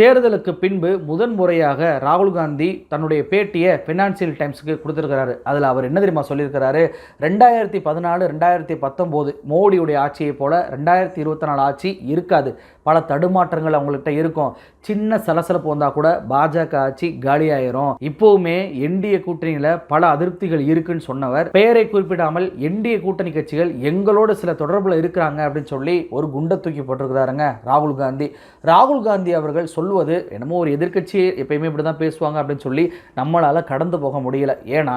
தேர்தலுக்கு பின்பு முதன் முறையாக ராகுல் காந்தி தன்னுடைய பேட்டியை ஃபினான்சியல் டைம்ஸுக்கு கொடுத்துருக்கிறாரு. அதில் அவர் என்ன தெரியுமா சொல்லியிருக்கிறாரு? ரெண்டாயிரத்தி பதினாலு ரெண்டாயிரத்தி பத்தொம்போது மோடியுடைய ஆட்சியை போல ரெண்டாயிரத்தி இருபத்தி நாலு ஆட்சி இருக்காது. பல தடுமாற்றங்கள் அவங்கள்ட்ட இருக்கும். சின்ன சலசலப்பு வந்தால் கூட பாஜக ஆட்சி காலியாயிரும். இப்போவுமே என்டிஏ கூட்டணியில் பல அதிருப்திகள் இருக்குன்னு சொன்னவர். பெயரை குறிப்பிடாமல் என்டிஏ கூட்டணி கட்சிகள் எங்களோட சில தொடர்பில் இருக்கிறாங்க அப்படின்னு சொல்லி ஒரு குண்டை தூக்கி போட்டிருக்கிறாருங்க ராகுல் காந்தி. ராகுல் காந்தி அவர்கள் சொல்வது என்னமோ ஒரு எதிர்கட்சி எப்பயுமே இப்படி தான் பேசுவாங்க அப்படின்னு சொல்லி நம்மளால் கடந்து போக முடியல. ஏன்னா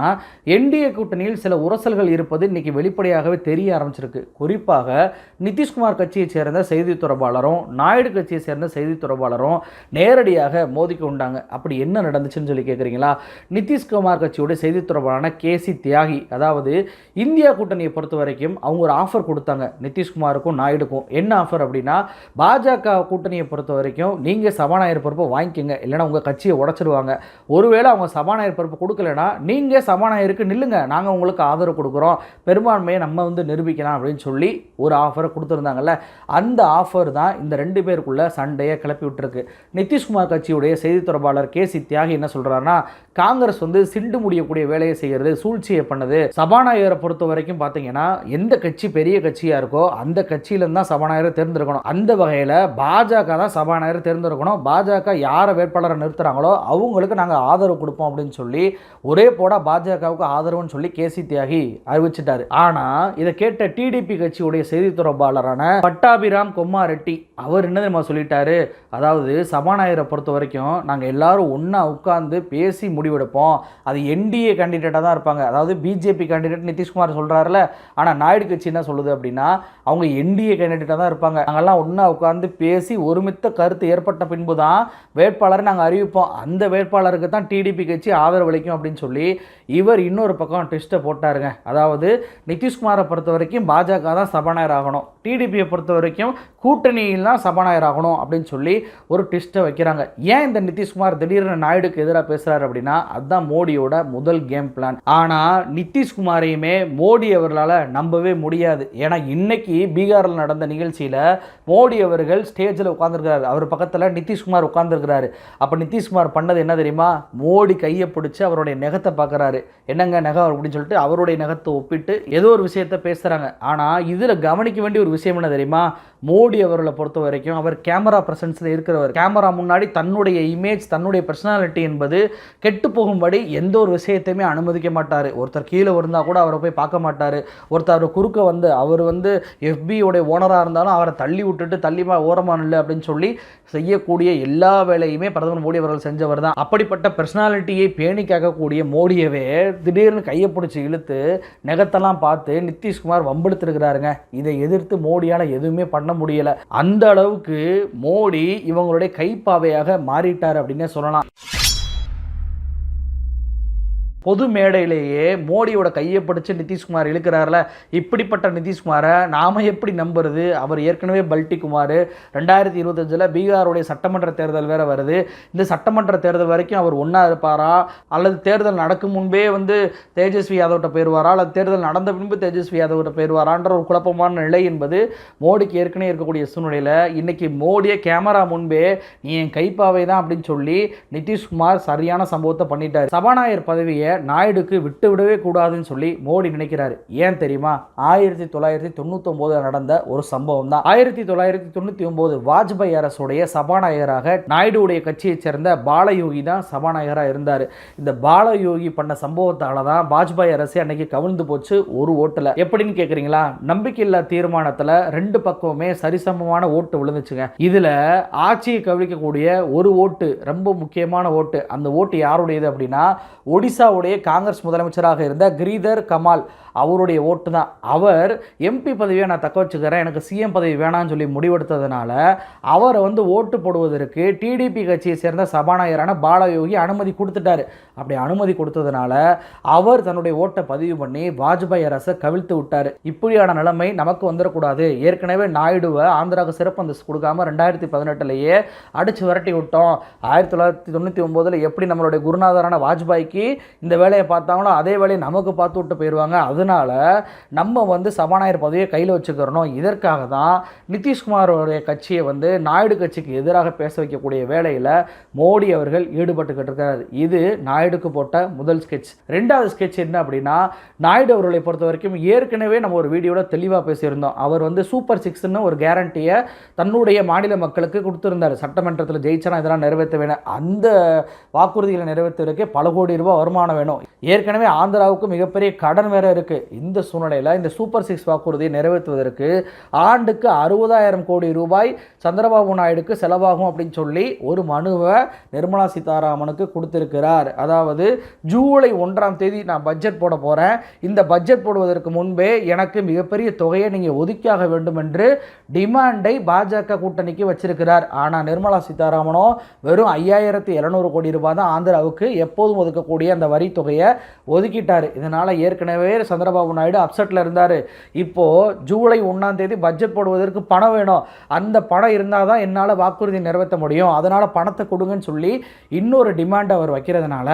என்டிஏ கூட்டணியில் சில உரசல்கள் இருப்பது இன்னைக்கு வெளிப்படையாகவே தெரிய ஆரம்பிச்சிருக்கு. குறிப்பாக நிதிஷ்குமார் கட்சியைச் சேர்ந்த செய்தி தொடர்பாளரும் நாயுடு கட்சியை சேர்ந்த செய்தி தொடர்பாளரும் நேரடியாக மோதிக்கு உண்டாங்க. அப்படி என்ன நடந்துச்சுன்னு சொல்லி கேட்குறீங்களா நிதிஷ்குமார் கட்சியோட செய்தி தொடர்பாளரான கேசி தியாகி அதாவது இந்தியா கூட்டணியை பொறுத்த வரைக்கும் அவங்க ஒரு ஆஃபர் கொடுத்தாங்க. நிதிஷ்குமாருக்கும் நாயுடுக்கும். என்ன ஆஃபர் அப்படின்னா பாஜக கூட்டணியை பொறுத்த வரைக்கும் நீங்கள் சபாநாயகர் பொறுப்பை வாங்கிக்கோங்க. இல்லைனா உங்கள் கட்சியை உடச்சிருவாங்க. ஒருவேளை அவங்க சபாநாயகர் பொறுப்பு கொடுக்கலனா நீங்கள் சபாநாயகருக்கு நில்லுங்க. நாங்கள் உங்களுக்கு ஆதரவு கொடுக்குறோம். பெரும்பான்மையை நம்ம வந்து நிரூபிக்கலாம் அப்படின்னு சொல்லி ஒரு ஆஃபரை கொடுத்துருந்தாங்கல்ல அந்த ஆஃபர் தான் இந்த ரெண்டு பேருக்குள்ள சண்டையை கிளப்பி விட்டுருக்கு. நிதிஷ்குமார் கட்சியுடைய செய்தி தொடர்பாளர் கே சி தியாகி என்ன சொல்கிறாருன்னா காங்கிரஸ் வந்து சிண்டு முடியக்கூடிய வேலையை செய்கிறது சூழ்ச்சியை பண்ணுது. சபாநாயகரை பொறுத்த வரைக்கும் பார்த்தீங்கன்னா எந்த கட்சி பெரிய கட்சியாக இருக்கோ அந்த கட்சியிலேருந்து தான் சபாநாயகரை தேர்ந்தெடுக்கணும். அந்த வகையில் பாஜக தான் சபாநாயகரை தேர்ந்தெடுக்கணும். பாஜக யாரை வேட்பாளரை நிறுத்துகிறாங்களோ அவங்களுக்கு நாங்கள் ஆதரவு கொடுப்போம் அப்படின்னு சொல்லி ஒரே போட பாஜகவுக்கு ஆதரவுன்னு சொல்லி கே சி தியாகி அறிவிச்சிட்டாரு. ஆனால் இதை கேட்ட டிடிபி கட்சியுடைய செய்தி தொடர்பாளரான பட்டாபிராம் கொம்மாரெட்டி அவர் என்ன தெரியுமா சொல்லிட்டாரு? அதாவது சபாநாயகரை பொறுத்த வரைக்கும் நாங்கள் எல்லாரும் ஒன்றா உட்காந்து பேசி முடிவெடுப்போம். அது என்டிஏ கேண்டிடேட்டாக தான் இருப்பாங்க. அதாவது பிஜேபி கேண்டிடேட் நிதிஷ்குமார் சொல்கிறாருல ஆனால் நாயுடு கட்சி என்ன சொல்லுது அப்படின்னா அவங்க என்டிஏ கேண்டிடேட்டாக தான் இருப்பாங்க. நாங்கள்லாம் ஒன்றா உட்காந்து பேசி ஒருமித்த கருத்து ஏற்பட்ட பின்பு தான் வேட்பாளரை நாங்கள் அறிவிப்போம். அந்த வேட்பாளருக்கு தான் டிடிபி கட்சி ஆதரவளிக்கும் அப்படின்னு சொல்லி இவர் இன்னொரு பக்கம் ட்விஸ்ட்டை போட்டாருங்க. அதாவது நிதிஷ்குமாரை பொறுத்த வரைக்கும் பாஜக தான் சபாநாயகர் ஆகணும். டிடிபியை பொறுத்த வரைக்கும் கூட்டணியில் தான் சபாநாயகர் ஆகணும் அப்படின்னு சொல்லி ஒரு டிஸ்ட்டை வைக்கிறாங்க. ஏன் இந்த நிதிஷ்குமார் திடீர்னு நாயுடுக்கு எதிராக பேசுகிறாரு அப்படின்னா அதுதான் மோடியோட முதல் கேம் பிளான் ஆனால் நிதிஷ்குமாரையுமே மோடி அவர்களால் நம்பவே முடியாது. ஏன்னா இன்னைக்கு பீகாரில் நடந்த நிகழ்ச்சியில் மோடி அவர்கள் ஸ்டேஜில் உட்காந்துருக்கிறாரு அவர் பக்கத்தில் நிதிஷ்குமார் உட்காந்துருக்கிறாரு அப்போ நிதிஷ்குமார் பண்ணது என்ன தெரியுமா? மோடி கையை பிடிச்சி அவருடைய நெகத்தை பார்க்குறாரு. என்னங்க நெகம் அப்படின்னு சொல்லிட்டு அவருடைய நெகத்தை ஒப்பிட்டு ஏதோ ஒரு விஷயத்த பேசுகிறாங்க ஆனால் இதில் கவனிக்க வேண்டிய ஒரு விஷயம் என்ன தெரியுமா? மோடி அவர்களை பொறுத்த வரைக்கும் அவர் கேமரா பிரசன்ஸில் இருக்கிறவர். கேமரா முன்னாடி தன்னுடைய இமேஜ் தன்னுடைய பர்சனாலிட்டி என்பது கெட்டு போகும்படி எந்த ஒரு விஷயத்தையுமே அனுமதிக்க மாட்டார். ஒருத்தர் கீழே இருந்தால் கூட அவரை போய் பார்க்க மாட்டார். ஒருத்தர் அவர் குறுக்க வந்து அவர் வந்து எஃபியோடைய ஓனராக இருந்தாலும் அவரை தள்ளி விட்டுட்டு தள்ளிமா ஓரமான இல்லை அப்படின்னு சொல்லி செய்யக்கூடிய எல்லா வேலையுமே பிரதமர் மோடி அவர்கள் செஞ்சவர் தான். அப்படிப்பட்ட பர்சனாலிட்டியை பேணி கேட்கக்கூடிய மோடியவே திடீர்னு கையை பிடிச்சி இழுத்து நெகத்தெல்லாம் பார்த்து நிதிஷ்குமார் வம்பெடுத்திருக்கிறாருங்க இதை எதிர்த்து மோடியால் எதுவுமே பண்ண முடியல. அந்த அளவுக்கு மோடி இவங்களுடைய கைப்பாவையாக மாறிட்டார் அப்படின்னே சொல்லலாம். பொது மேடையிலேயே மோடியோட கையை பிடிச்சி நிதிஷ்குமார் இழுக்கிறார்ல. இப்படிப்பட்ட நிதிஷ்குமாரை நாம் எப்படி நம்புறது? அவர் ஏற்கனவே பல்டி குமார். ரெண்டாயிரத்தி இருபத்தஞ்சில் பீகாருடைய சட்டமன்ற தேர்தல் வேறு வருது. இந்த சட்டமன்ற தேர்தல் வரைக்கும் அவர் ஒன்றா இருப்பாரா? அல்லது தேர்தல் நடக்கும் முன்பே வந்து தேஜஸ்வி யாதவ்கிட்ட போயிடுவாரா அல்லது தேர்தல் நடந்த பின்பு தேஜஸ்வி யாதவ்கிட்ட போயிடுவாரான்ற ஒரு குழப்பமான நிலை என்பது மோடிக்கு ஏற்கனவே இருக்கக்கூடிய சூழ்நிலையில் இன்றைக்கி மோடியை கேமரா முன்பே நீ என் கைப்பாவை தான் அப்படின்னு சொல்லி நிதிஷ்குமார் சரியான சம்பவத்தை பண்ணிட்டார். சபாநாயகர் பதவியை நாயுடுக்கு விட்டு விடவே கூடாதுன்னு சொல்லி மோடி நினைக்கிறாரு. ஏன் தெரியுமா? ஆயிரத்தி தொள்ளாயிரத்தி தொண்ணூத்தொம்போதில் நடந்த ஒரு சம்பவம் தான் ஆயிரத்தி தொள்ளாயிரத்தி தொண்ணூற்றி ஒன்பது வாஜ்பாய் அரசுடைய சபாநாயகராக நாயுடுடைய கட்சியைச் சேர்ந்த பாலயோகி தான் சபாநாயகராக இருந்தார். இந்த பாலயோகி பண்ண சம்பவத்தால தான் வாஜ்பாய் அரசு அன்னைக்கு கவிழ்ந்து போச்சு ஒரு ஓட்டில். எப்படின்னு கேட்குறீங்களா நம்பிக்கையில்லா தீர்மானத்தில் ரெண்டு பக்கமுமே சரிசமமான ஓட்டு விழுந்துச்சுங்க. இதில் ஆட்சியை கவிழ்க்கக்கூடிய ஒரு ஓட்டு ரொம்ப முக்கியமான ஓட்டு அந்த ஓட்டு யாருடையது அப்படின்னா ஒடிசாவுடைய காங்கிரஸ் முதலமைச்சராக இருந்த கிரீதர் கமால் அவருடைய ஓட்டு தான். அவர் எம்பி பதவியை நான் தக்க வச்சுக்கிறேன். எனக்கு சிஎம் பதவி வேணான்னு சொல்லி முடிவெடுத்ததுனால அவரை வந்து ஓட்டு போடுவதற்கு டிடிபி கட்சியை சேர்ந்த சபாநாயகரான பாலயோகி அனுமதி கொடுத்துட்டாரு. அப்படி அனுமதி கொடுத்ததுனால அவர் தன்னுடைய ஓட்டை பதிவு பண்ணி வாஜ்பாய் அரசை கவிழ்த்து விட்டார். இப்படியான நிலைமை நமக்கு வந்துடக்கூடாது. ஏற்கனவே நாயுடுவை ஆந்திராவுக்கு சிறப்பு அந்தஸ்து கொடுக்காம ரெண்டாயிரத்தி பதினெட்டுலேயே அடிச்சு விரட்டி விட்டோம். ஆயிரத்தி தொள்ளாயிரத்தி தொண்ணூற்றி ஒம்போதில் எப்படி நம்மளுடைய குருநாதரான வாஜ்பாய்க்கு இந்த இந்த வேலையை பார்த்தாங்களோ அதே வேலையை நமக்கு பார்த்து விட்டு போயிடுவாங்க. அதனால நம்ம வந்து சபாநாயகர் பதவியை கையில் வச்சுக்கிறணும். இதற்காக தான் நிதிஷ்குமாரோடைய கட்சியை வந்து நாயுடு கட்சிக்கு எதிராக பேச வைக்கக்கூடிய வேலையில் மோடி அவர்கள் ஈடுபட்டுக்கிட்டு இருக்கிறார் இது நாயுடுக்கு போட்ட முதல் ஸ்கெட்ச் ரெண்டாவது ஸ்கெட்ச் என்ன அப்படின்னா நாயுடு அவர்களை பொறுத்த வரைக்கும் ஏற்கனவே நம்ம ஒரு வீடியோவில் தெளிவாக பேசியிருந்தோம். அவர் வந்து சூப்பர் சிக்ஸ்னு ஒரு கேரண்டியை தன்னுடைய மாநில மக்களுக்கு கொடுத்துருந்தார். சட்டமன்றத்தில் ஜெயிச்சனா இதெல்லாம் நிறைவேற்ற வேணும். அந்த வாக்குறுதிகளை நிறைவேற்றுவதற்கு பல கோடி ரூபாய் வருமானம் வேணும். ஏற்கனவே ஆந்திராவுக்கு மிகப்பெரிய கடன் வேற இருக்கு. இந்த சூழ்நிலையில் இந்த சூப்பர் சிக்ஸ் வாக்குறுதியை நிறைவேற்றுவதற்கு ஆண்டுக்கு அறுபதாயிரம் கோடி ரூபாய் சந்திரபாபு நாயுடுக்கு செலவாகும் அப்படின்னு சொல்லி ஒரு மனுவை நிர்மலா சீதாராமனுக்கு கொடுத்திருக்கிறார். அதாவது ஜூலை ஒன்றாம் தேதி நான் பட்ஜெட் போட போகிறேன் இந்த பட்ஜெட் போடுவதற்கு முன்பே எனக்கு மிகப்பெரிய தொகையை நீங்கள் ஒதுக்கியாக வேண்டும் என்று டிமாண்டை பாஜக கூட்டணிக்கு வச்சிருக்கிறார். ஆனால் நிர்மலா சீதாராமனோ வெறும் ஐயாயிரத்தி இரநூறு கோடி ரூபாய் தான் ஆந்திராவுக்கு எப்போதும் ஒதுக்கக்கூடிய அந்த வரி தொகையை ஒதுக்கிட்டார். இதனால் ஏற்கனவே சந்திரபாபு நாயுடு அப்செட்டில் இருந்தார். இப்போது ஜூலை ஒன்றாம் தேதி பட்ஜெட் போடுவதற்கு பணம் வேணும். அந்த பணம் இருந்தால் தான் என்னால் வாக்குறுதி நிறைவேற்ற முடியும். அதனால் பணத்தை கொடுங்கன்னு சொல்லி இன்னொரு டிமாண்ட் அவர் வைக்கிறதுனால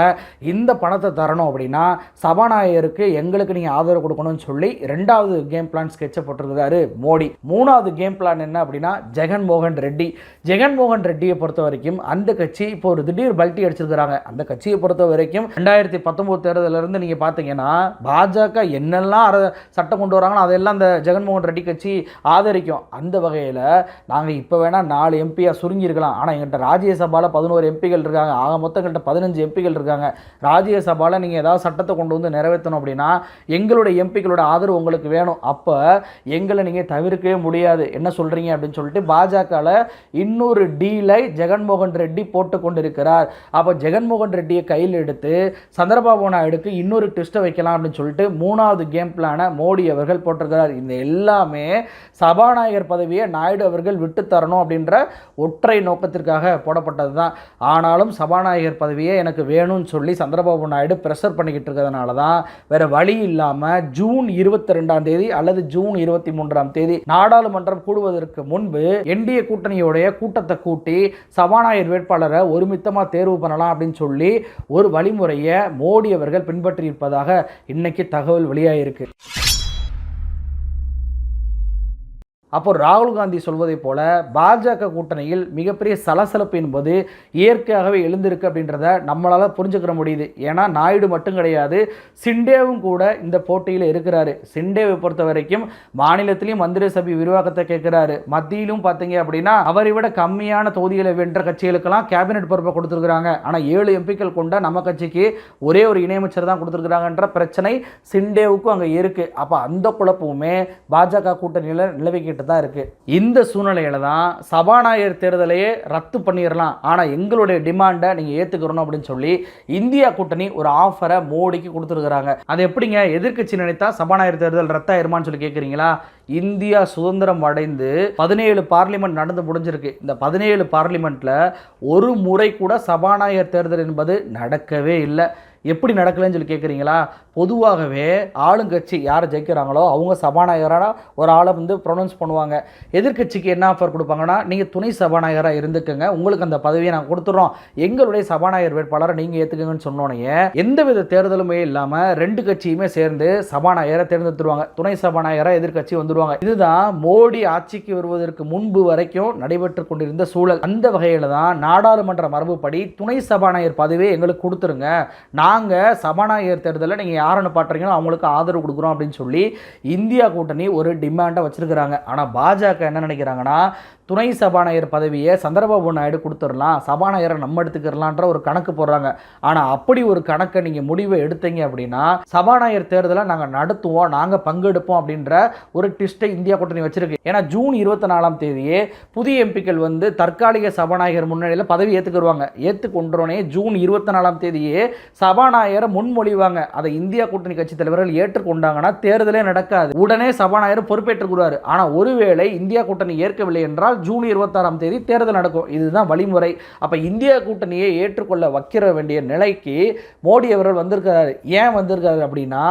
இந்த பணத்தை தரணும் அப்படின்னா சபாநாயகருக்கு எங்களுக்கு நீங்கள் ஆதரவு கொடுக்கணும்னு சொல்லி ரெண்டாவது கேம் பிளான் ஸ்கெட்சை போட்டிருந்தாரு மோடி. மூணாவது கேம் பிளான் என்ன அப்படின்னா ஜெகன்மோகன் ரெட்டி. ஜெகன்மோகன் ரெட்டியை பொறுத்த வரைக்கும் அந்த கட்சி இப்போ ஒரு திடீர் பல்ட்டி அடிச்சிருக்கிறாங்க. அந்த கட்சியை பொறுத்த வரைக்கும் ரெண்டாயிரத்தி பத்தொம்போது தேர்தலிருந்து நீங்கள் பார்த்தீங்கன்னா பாஜக என்னெல்லாம் அர- சட்டம் கொண்டு வராங்களோ அதெல்லாம் அந்த ஜெகன்மோகன் ரெட்டி கட்சி ஆதரிக்கும். அந்த வகையில் நாங்கள் இப்போ வேணால் நாலு எம்பியாக சுருங்கியிருக்கலாம். ஆனால் எங்கள்கிட்ட ராஜ்யசபாவில் பதினோரு எம்பிகள் இருக்காங்க. ஆக மொத்தம் எங்கள்கிட்ட பதினஞ்சு எம்பிகள் இருக்காங்க. ராஜ்யசபாவில் நீங்கள் ஏதாவது சட்டத்தை கொண்டு வந்து நிறைவேற்றணும் அப்படின்னா எங்களுடைய எம்பிக்களோட ஆதரவு உங்களுக்கு வேணும். அப்போ எங்களை நீங்கள் தவிர்க்கவே முடியாது. என்ன சொல்கிறீங்க அப்படின்னு சொல்லிட்டு பாஜகவில் இன்னொரு டீலை ஜெகன்மோகன் ரெட்டி போட்டு கொண்டிருக்கிறார் அப்போ ஜெகன்மோகன் ரெட்டியை கையில் எடுத்து சந்திரபாபு நாயுடுக்கு இன்னொரு ட்விஸ்ட்டை வைக்கலாம் அப்படின்னு சொல்லிட்டு மூணாவது கேம் பிளானை மோடி அவர்கள் போட்டிருக்கிறார். இந்த எல்லாமே சபாநாயகர் பதவியை நாயுடு அவர்கள் விட்டு தரணும் அப்படின்ற ஒற்றை நோக்கத்திற்காக போடப்பட்டது தான் ஆனாலும் சபாநாயகர் பதவியை எனக்கு வேணும்னு சொல்லி சந்திரபாபு நாயுடு ப்ரெஷர் பண்ணிக்கிட்டு இருக்கிறதுனால தான் வேற வழி இல்லாமல் ஜூன் இருபத்தி ரெண்டாம் தேதி அல்லது ஜூன் இருபத்தி மூன்றாம் தேதி நாடாளுமன்றம் கூடுவதற்கு முன்பு என்டிஏ கூட்டணியுடைய கூட்டத்தை கூட்டி சபாநாயகர் வேட்பாளரை ஒருமித்தமாக தேர்வு பண்ணலாம் அப்படின்னு சொல்லி ஒரு வழிமுறையை மோடி அவர்கள் பின்பற்றியிருப்பதாக இன்னைக்கு தகவல் வெளியாயிருக்கு. அப்போ ராகுல் காந்தி சொல்வதைப் போல பாஜக கூட்டணியில் மிகப்பெரிய சலசலப்பு என்பது இயற்கையாகவே எழுந்திருக்கு அப்படின்றத நம்மளால் புரிஞ்சுக்கிற முடியுது. ஏன்னா நாயுடு மட்டும் கிடையாது சிண்டேவும் கூட இந்த போட்டியில் இருக்கிறாரு. சிண்டேவை பொறுத்த வரைக்கும் மாநிலத்திலையும் மந்திரி சபை விரிவாக்கத்தை கேட்கிறாரு. மத்தியிலும் பார்த்தீங்க அப்படின்னா அவரை விட கம்மியான தொகுதிகளை வென்ற கட்சிகளுக்கெல்லாம் கேபினெட் பொறுப்பை கொடுத்துருக்குறாங்க. ஆனால் ஏழு எம்பிக்கள் கொண்ட நம்ம கட்சிக்கு ஒரே ஒரு இணையமைச்சர் தான் கொடுத்துருக்குறாங்கன்ற பிரச்சனை சிண்டேவுக்கும் அங்கே இருக்குது அப்போ அந்த குழப்பமுமே பாஜக கூட்டணியில் நிலவிக்கிட்டு தான் இருக்குது இந்த சூழ்நிலையில தான் சபாநாயகர் தேர்தலையே ரத்து பண்ணிடலாம் ஆனால் எங்களுடைய டிமாண்டை நீங்கள் ஏற்றுக்கிறணும் அப்படின்னு சொல்லி இந்தியா கூட்டணி ஒரு ஆஃபரை மோடிக்கு கொடுத்துருக்குறாங்க. அது எப்படிங்க? எதிர்க்கட்சி நினைத்தா சபாநாயகர் தேர்தல் ரத்தாயிருமான்னு சொல்லி கேட்குறீங்களா இந்தியா சுதந்திரம் அடைந்து பதினேழு பார்லிமெண்ட் நடந்து முடிஞ்சிருக்கு. இந்த பதினேழு பார்லிமெண்ட்டில் ஒரு முறை கூட சபாநாயகர் தேர்தல் என்பது நடக்கவே இல்லை. எப்படி நடக்கலைன்னு சொல்லி கேட்குறீங்களா பொதுவாகவே ஆளுங்கட்சி யார் ஜெயிக்கிறாங்களோ அவங்க சபாநாயகராக ஒரு ஆளை வந்து ப்ரொனவுன்ஸ் பண்ணுவாங்க. எதிர்க்கட்சிக்கு என்ன ஆஃபர் கொடுப்பாங்கன்னா நீங்கள் துணை சபாநாயகராக இருந்துக்கங்க. உங்களுக்கு அந்த பதவியை நாங்கள் கொடுத்துட்றோம். எங்களுடைய சபாநாயகர் வேட்பாளரை நீங்கள் ஏற்றுக்கங்கன்னு சொன்னோன்னே எந்தவித தேர்தலுமே இல்லாமல் ரெண்டு கட்சியுமே சேர்ந்து சபாநாயகரை தேர்ந்தெடுத்துருவாங்க. துணை சபாநாயகராக எதிர்க்கட்சி வந்துடுவாங்க இதுதான் மோடி ஆட்சிக்கு வருவதற்கு முன்பு வரைக்கும் நடைபெற்று கொண்டிருந்த சூழல். அந்த வகையில் தான் நாடாளுமன்ற மரபுப்படி துணை சபாநாயகர் பதவியை எங்களுக்கு கொடுத்துருங்க. நான் நாங்கள் சபாநாயகர் தேர்தலில் நீங்கள் யாரை பாட்டுறீங்களோ அவங்களுக்கு ஆதரவு கொடுக்குறோம் அப்படின்னு சொல்லி இந்தியா கூட்டணி ஒரு டிமாண்டை வச்சுருக்குறாங்க. ஆனால் பாஜக என்ன நினைக்கிறாங்கன்னா துணை சபாநாயகர் பதவியை சந்திரபாபு நாயுடு கொடுத்துடலாம் சபாநாயகரை நம்ம எடுத்துக்கிறலான்ற ஒரு கணக்கு போடுறாங்க. ஆனால் அப்படி ஒரு கணக்கை நீங்கள் முடிவை எடுத்தீங்க அப்படின்னா சபாநாயகர் தேர்தலை நாங்கள் நடத்துவோம் நாங்கள் பங்கெடுப்போம் அப்படின்ற ஒரு டிஸ்ட்டை இந்தியா கூட்டணி வச்சிருக்கு. ஏன்னா ஜூன் இருபத்தி நாலாம் தேதியே புதிய எம்பிக்கள் வந்து தற்காலிக சபாநாயகர் முன்னணியில் பதவி ஏற்றுக்கிடுவாங்க ஏற்றுக்கொண்டோடனே ஜூன் இருபத்தி நாலாம் தேதியே சபாநாயகரை முன்மொழிவாங்க. அதை இந்தியா கூட்டணி கட்சி தலைவர்கள் ஏற்றுக்கொண்டாங்கன்னா தேர்தலே நடக்காது. உடனே சபாநாயகர் பொறுப்பேற்றுக்கிறார் ஆனால் ஒருவேளை இந்தியா கூட்டணி ஏற்கவில்லை என்றால் ஜூன் இருபத்தாறாம் தேதி தேர்தல் நடக்கும். இதுதான் வழிமுறை. அப்போ இந்தியா கூட்டணியை ஏற்றுக்கொள்ள வைக்கிற வேண்டிய நிலைக்கு மோடி அவர்கள் வந்திருக்கிறார். ஏன் வந்திருக்காரு அப்படின்னா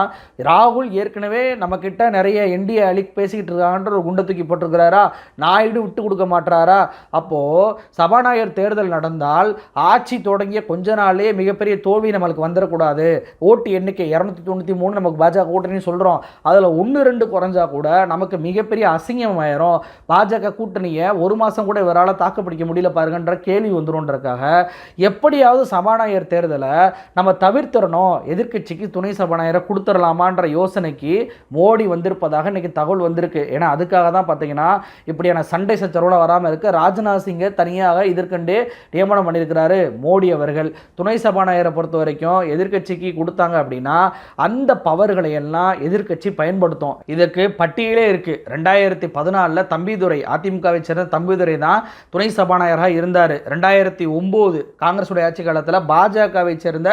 ராகுல் ஏற்கனவே நம்மக்கிட்ட நிறைய என்டிஏ அலிக் பேசிக்கிட்டு இருக்காங்கன்ற ஒரு குண்டை தூக்கி போட்டிருக்கிறாரா? நாயுடு விட்டு கொடுக்க மாட்டாரா அப்போது சபாநாயகர் தேர்தல் நடந்தால் ஆட்சி தொடங்கிய கொஞ்ச நாளே மிகப்பெரிய தோல்வி நம்மளுக்கு வந்துடக்கூடாது ஓட்டு எண்ணிக்கை இரநூத்தி தொண்ணூற்றி மூணு நமக்கு பாஜக கூட்டணி சொல்கிறோம் அதில் ஒன்று ரெண்டு குறைஞ்சா கூட நமக்கு மிகப்பெரிய அசிங்கம் ஆயிரும் பாஜக கூட்டணியை ஒரு மாதம் கூட இவரால் தாக்குப்பிடிக்க முடியல பாருங்கன்ற கேள்வி வந்துடும்ன்றக்காக எப்படியாவது சபாநாயகர் தேர்தலை நம்ம தவிர்த்துறணும் எதிர்க்கட்சிக்கு துணை சபாநாயகரை கொடுத்துடலாமான்ற யோசனைக்கு மோடி வந்திருப்பதாக இன்னைக்கு தகவல் வந்திருக்கு. ஏன்னா அதுக்காக தான் பார்த்தீங்கன்னா இப்படியான சண்டை சச்சரவில் வராமல் இருக்க ராஜ்நாத் சிங்கை தனியாக இதற்கண்டே நியமனம் பண்ணியிருக்கிறாரு மோடி அவர்கள். துணை சபாநாயகரை பொறுத்த வரைக்கும் எதிர்க்கட்சிக்கு கொடுத்தாங்க அப்படின்னா அந்த பவர்களை எல்லாம் எதிர்க்கட்சி பயன்படுத்தும். இதற்கு பட்டியலே இருக்கு. ரெண்டாயிரத்தி பதினாலில் தம்பிதுரை அதிமுகவை சேர்ந்த தம்பிதுரை தான் துணை சபாநாயகராக இருந்தார். ரெண்டாயிரத்தி ஒம்பது காங்கிரஸுடைய ஆட்சி காலத்தில் பாஜகவை சேர்ந்த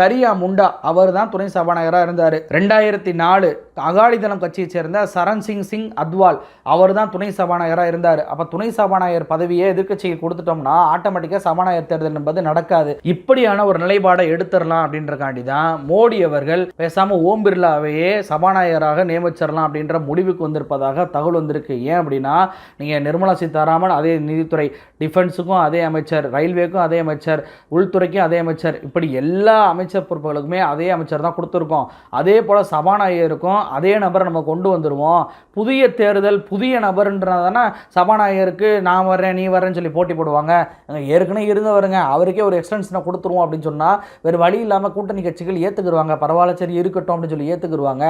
கரியா முண்டா அவர் தான் துணை சபாநாயகராக இருந்தார். ரெண்டாயிரத்தி நாலு அகாலிதளம் கட்சியை சேர்ந்த சரண் சிங் சிங் அத்வால் அவர் தான் துணை சபாநாயகராக இருந்தார். அப்போ துணை சபாநாயகர் பதவியை எதிர்க்கட்சிக்கு கொடுத்துட்டோம்னா ஆட்டோமேட்டிக்காக சபாநாயகர் தேர்தல் என்பது நடக்காது. இப்படியான ஒரு நிலைப்பாடை எடுத்துடலாம் அப்படின்றக்காண்டி தான் மோடி அவர்கள் பேசாமல் ஓம் பிர்லாவையே சபாநாயகராக நியமிச்சிடலாம் அப்படின்ற முடிவுக்கு வந்திருப்பதாக தகவல் வந்திருக்கு. ஏன் அப்படின்னா நீங்கள் நிர்மலா சீதாராமன் அதே நிதித்துறை டிஃபென்ஸுக்கும் அதே அமைச்சர் ரயில்வேக்கும் அதே அமைச்சர் உள்துறைக்கும் அதே அமைச்சர். இப்படி எல்லா அமைச்சர் பொறுப்புகளுக்குமே அதே அமைச்சர் தான் கொடுத்துருக்கோம். அதே போல் சபாநாயகருக்கும் அதே நபரை நம்ம கொண்டு வந்துடுவோம் புதிய தேர்தல் புதிய நபர்ன்றதானே சபாநாயகருக்கு நான் வர்றேன் நீ வரேன்னு சொல்லி போட்டி போடுவாங்க. அங்க ஏற்கனவே இருந்தவருங்க அவருக்கே ஒரு எக்ஸ்டென்ஷனை கொடுத்துருவோம் அப்படின்னு சொன்னால் வேறு வழி இல்லாமல் கூட்டணி கட்சிகள் ஏற்றுக்குருவாங்க பரவாயில்ல சரி இருக்கட்டும் அப்படின்னு சொல்லி ஏற்றுக்குருவாங்க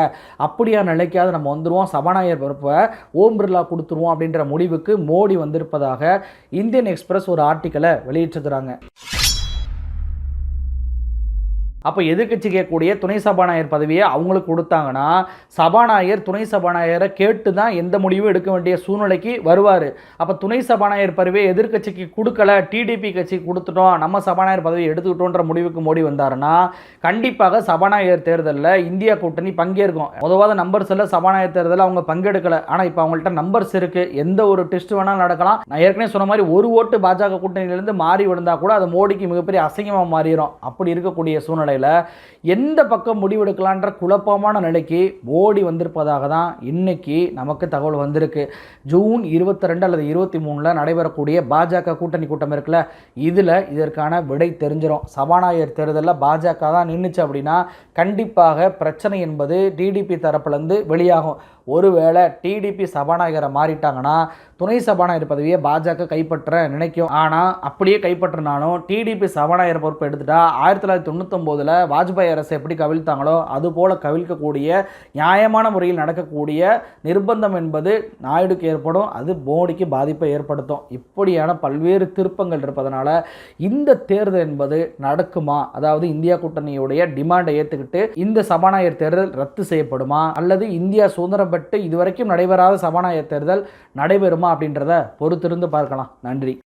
அப்படியா நிலைக்காவது நம்ம வந்துடுவோம் சபாநாயகர் பொறுப்பை ஓம் பிர்லா கொடுத்துருவோம் அப்படின்ற முடிவுக்கு மோடி வந்திருப்பதாக இந்தியன் எக்ஸ்பிரஸ் ஒரு ஆர்டிக்கலை வெளியிட்டிருக்கிறாங்க. அப்போ எதிர்கட்சி கேட்கக்கூடிய துணை சபாநாயகர் பதவியை அவங்களுக்கு கொடுத்தாங்கன்னா சபாநாயகர் துணை சபாநாயகரை கேட்டு தான் எந்த முடிவும் எடுக்க வேண்டிய சூழ்நிலைக்கு வருவார். அப்போ துணை சபாநாயகர் பதவியை எதிர்க்கட்சிக்கு கொடுக்கல டிடிபி கட்சிக்கு கொடுத்துட்டோம் நம்ம சபாநாயகர் பதவியை எடுத்துக்கிட்டோன்ற முடிவுக்கு மோடி வந்தாருன்னா கண்டிப்பாக சபாநாயகர் தேர்தலில் இந்தியா கூட்டணி பங்கேற்கும். மொதவாத நம்பர்ஸ் எல்லாம் சபாநாயகர் தேர்தலில் அவங்க பங்கெடுக்கல. ஆனால் இப்போ அவங்கள்ட்ட நம்பர்ஸ் இருக்குது எந்த ஒரு டெஸ்ட் வேணாலும் நடக்கலாம். நான் ஏற்கனவே சொன்ன மாதிரி ஒரு ஓட்டு பாஜக கூட்டணியிலேருந்து மாறி விழுந்தால் கூட அது மோடிக்கு மிகப்பெரிய அசிங்கமாக மாறிடும் அப்படி இருக்கக்கூடிய சூழ்நிலை. சூழ்நிலையில் எந்த பக்கம் முடிவெடுக்கலான்ற குழப்பமான நிலைக்கு மோடி வந்திருப்பதாக தான் இன்னைக்கு நமக்கு தகவல் வந்திருக்கு. ஜூன் இருபத்தி ரெண்டு அல்லது இருபத்தி மூணில் நடைபெறக்கூடிய பாஜக கூட்டணி கூட்டம் இருக்குல்ல இதில் இதற்கான விடை தெரிஞ்சிடும் சபாநாயகர் தேர்தலில் பாஜக தான் நின்றுச்சு அப்படின்னா கண்டிப்பாக பிரச்சனை என்பது டிடிபி தரப்புலேருந்து வெளியாகும். ஒருவேளை டிடிபி சபாநாயகரை மாறிட்டாங்கன்னா துணை சபாநாயகர் பதவியை பாஜக கைப்பற்ற நினைக்கும். ஆனால் அப்படியே கைப்பற்றினாலும் டிடிபி சபாநாயகர் பொறுப்பு எடுத்துட்டா ஆயிரத்தி தொள்ளாயிரத்தி தொண்ணூத்தொம்போதில் வாஜ்பாய் அரசை எப்படி கவிழ்த்தாங்களோ அது போல கவிழ்க்கக்கூடிய நியாயமான முறையில் நடக்கக்கூடிய நிர்பந்தம் என்பது நாயுடுக்கு ஏற்படும். அது மோடிக்கு பாதிப்பை ஏற்படுத்தும். இப்படியான பல்வேறு திருப்பங்கள் இருப்பதனால இந்த தேர்தல் என்பது நடக்குமா? அதாவது இந்தியா கூட்டணியுடைய டிமாண்டை ஏற்றுக்கிட்டு இந்த சபாநாயகர் தேர்தல் ரத்து செய்யப்படுமா? அல்லது இந்தியா சுதந்திரம் பெற்ற இதுவரைக்கும் நடைபெறாத சபாநாயகர் தேர்தல் நடைபெறுமா அப்படின்றத பொறுத்திருந்து பார்க்கலாம். நன்றி.